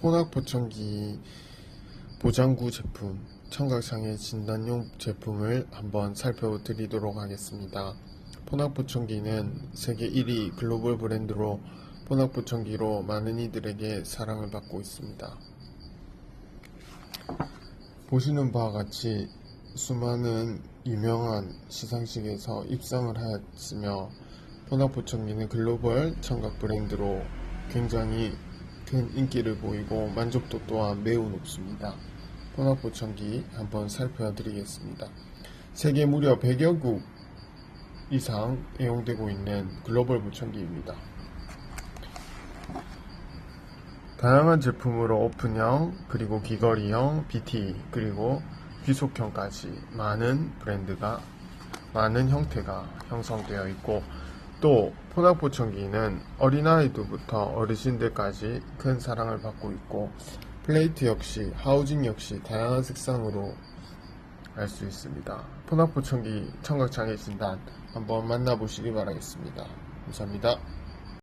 포낙보청기 보장구 제품, 청각장애 진단용 제품을 한번 살펴드리도록 하겠습니다. 포낙보청기는 세계 1위 글로벌 브랜드로 포낙보청기로 많은 이들에게 사랑을 받고 있습니다. 보시는 바와 같이 수많은 유명한 시상식에서 입상을 하였으며 포낙보청기는 글로벌 청각 브랜드로 굉장히 큰 인기를 보이고 만족도 또한 매우 높습니다. 포낙보청기 한번 살펴드리겠습니다. 세계 무려 100여 국 이상 애용되고 있는 글로벌 보청기입니다. 다양한 제품으로 오픈형, 그리고 귀걸이형, BT, 그리고 귀속형까지 많은 브랜드가, 많은 형태가 형성되어 있고, 또 포낙보청기는 어린아이들부터 어르신들까지 큰 사랑을 받고 있고, 플레이트 역시, 하우징 역시 다양한 색상으로 알 수 있습니다. 포낙보청기 청각장애 진단 한번 만나보시기 바라겠습니다. 감사합니다.